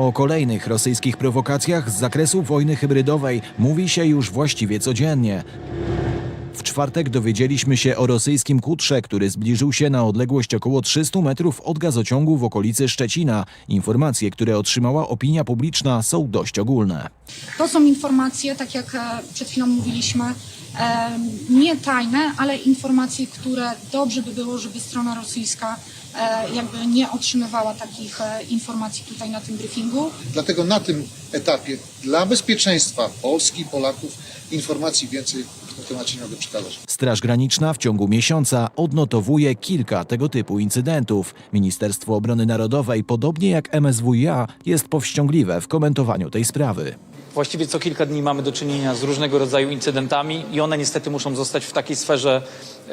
O kolejnych rosyjskich prowokacjach z zakresu wojny hybrydowej mówi się już właściwie codziennie. W czwartek dowiedzieliśmy się o rosyjskim kutrze, który zbliżył się na odległość około 300 metrów od gazociągu w okolicy Szczecina. Informacje, które otrzymała opinia publiczna są dość ogólne. To są informacje, tak jak e, przed chwilą mówiliśmy, e, nie tajne, ale informacje, które dobrze by było, żeby strona rosyjska e, jakby nie otrzymywała takich informacji tutaj na tym briefingu. Dlatego na tym etapie dla bezpieczeństwa Polski Polaków informacji więcej nie mogę przekazać. Straż Graniczna w ciągu miesiąca odnotowuje kilka tego typu incydentów. Ministerstwo Obrony Narodowej, podobnie jak MSWiA, jest powściągliwe w komentowaniu tej sprawy. Właściwie co kilka dni mamy do czynienia z różnego rodzaju incydentami i one niestety muszą zostać w takiej sferze e,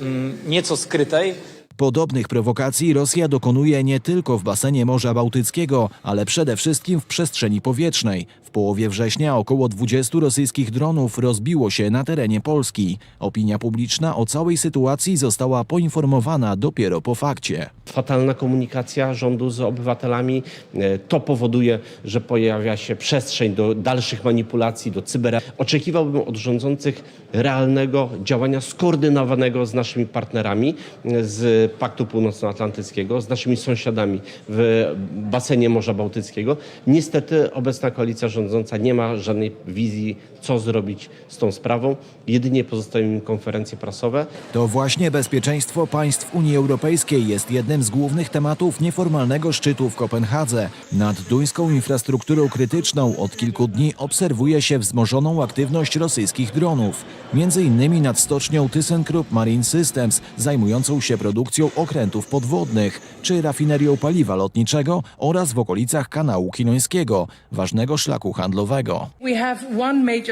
mm, nieco skrytej. Podobnych prowokacji Rosja dokonuje nie tylko w basenie Morza Bałtyckiego, ale przede wszystkim w przestrzeni powietrznej. W połowie września około 20 rosyjskich dronów rozbiło się na terenie Polski. Opinia publiczna o całej sytuacji została poinformowana dopiero po fakcie. fatalna komunikacja rządu z obywatelami. E, To powoduje, że pojawia się przestrzeń do dalszych manipulacji, do cyber. Oczekiwałbym od rządzących realnego działania skoordynowanego z naszymi partnerami e, z Paktu Północnoatlantyckiego, z naszymi sąsiadami w basenie Morza Bałtyckiego. Niestety obecna koalicja rządząca nie ma żadnej wizji, co zrobić z tą sprawą. Jedynie pozostają im konferencje prasowe. To właśnie bezpieczeństwo państw Unii Europejskiej jest jednym z głównych tematów nieformalnego szczytu w Kopenhadze. Nad duńską infrastrukturą krytyczną od kilku dni obserwuje się wzmożoną aktywność rosyjskich dronów. Między innymi nad stocznią ThyssenKrupp Marine Systems, zajmującą się produkcją okrętów podwodnych, czy rafinerią paliwa lotniczego oraz w okolicach kanału Kilońskiego, ważnego szlaku handlowego. We have one major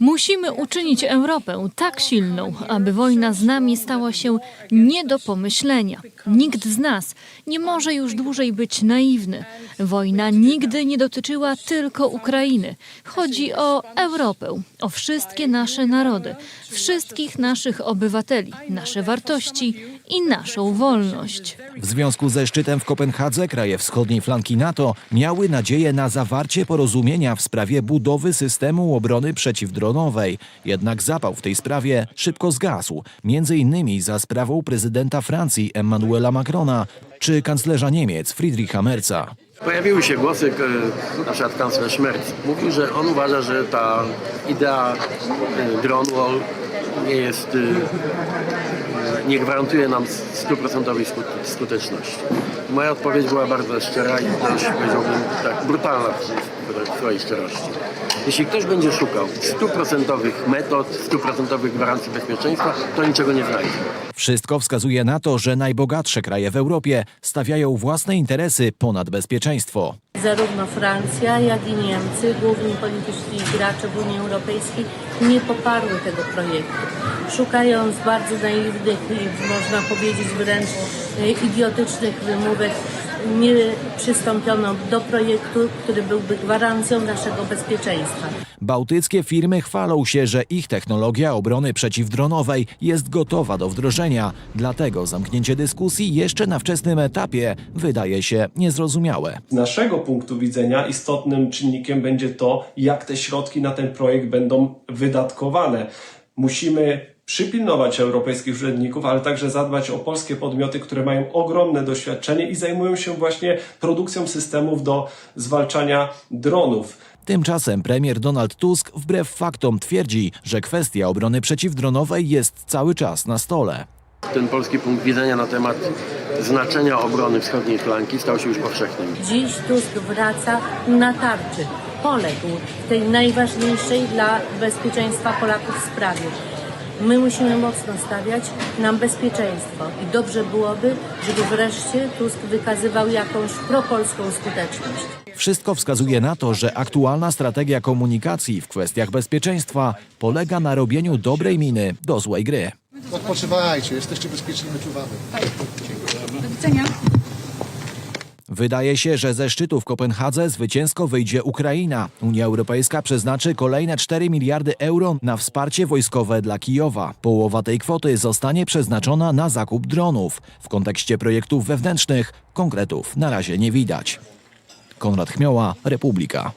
Musimy uczynić Europę tak silną, aby wojna z nami stała się nie do pomyślenia. Nikt z nas nie może już dłużej być naiwny. Wojna nigdy nie dotyczyła tylko Ukrainy. Chodzi o Europę, o wszystkie nasze narody, wszystkich naszych obywateli, nasze wartości i naszą wolność. W związku ze szczytem w Kopenhadze kraje wschodniej flanki NATO miały nadzieję na zawarcie porozumienia w sprawie budowy systemu obrony przeciwdronowej. Jednak zapał w tej sprawie szybko zgasł, między innymi za sprawą prezydenta Francji Emmanuela Macrona czy kanclerza Niemiec Friedricha Merza. Pojawiły się głosy, k- na przykład kanclerz Merz mówił, że on uważa, że ta idea y, drone wall nie jest, y, nie gwarantuje nam stuprocentowej skut- skuteczności. Moja odpowiedź była bardzo szczera i dość, powiedziałbym, tak brutalna w swojej szczerości. Jeśli ktoś będzie szukał stuprocentowych metod, stuprocentowych gwarancji bezpieczeństwa, to niczego nie znajdzie. Wszystko wskazuje na to, że najbogatsze kraje w Europie stawiają własne interesy ponad bezpieczeństwo. Zarówno Francja, jak i Niemcy, główni polityczni gracze w Unii Europejskiej, nie poparły tego projektu. Szukając bardzo naiwnych i można powiedzieć wręcz e, idiotycznych wymówek, nie przystąpiono do projektu, który byłby gwarancją naszego bezpieczeństwa. Bałtyckie firmy chwalą się, że ich technologia obrony przeciwdronowej jest gotowa do wdrożenia. Dlatego zamknięcie dyskusji jeszcze na wczesnym etapie wydaje się niezrozumiałe. Z naszego punktu widzenia istotnym czynnikiem będzie to, jak te środki na ten projekt będą wydatkowane. Musimy przypilnować europejskich urzędników, ale także zadbać o polskie podmioty, które mają ogromne doświadczenie i zajmują się właśnie produkcją systemów do zwalczania dronów. Tymczasem premier Donald Tusk wbrew faktom twierdzi, że kwestia obrony przeciwdronowej jest cały czas na stole. Ten polski punkt widzenia na temat znaczenia obrony wschodniej flanki stał się już powszechnym. Dziś Tusk wraca na tarczy. Poległ w tej najważniejszej dla bezpieczeństwa Polaków sprawie. My musimy mocno stawiać na bezpieczeństwo i dobrze byłoby, żeby wreszcie Tusk wykazywał jakąś propolską skuteczność. Wszystko wskazuje na to, że aktualna strategia komunikacji w kwestiach bezpieczeństwa polega na robieniu dobrej miny do złej gry. Odpoczywajcie, jesteście bezpieczni, my czuwamy. Do widzenia. Wydaje się, że ze szczytu w Kopenhadze zwycięsko wyjdzie Ukraina. Unia Europejska przeznaczy kolejne 4 miliardy euro na wsparcie wojskowe dla Kijowa. Połowa tej kwoty zostanie przeznaczona na zakup dronów. W kontekście projektów wewnętrznych konkretów na razie nie widać. Konrad Chmioła, Republika.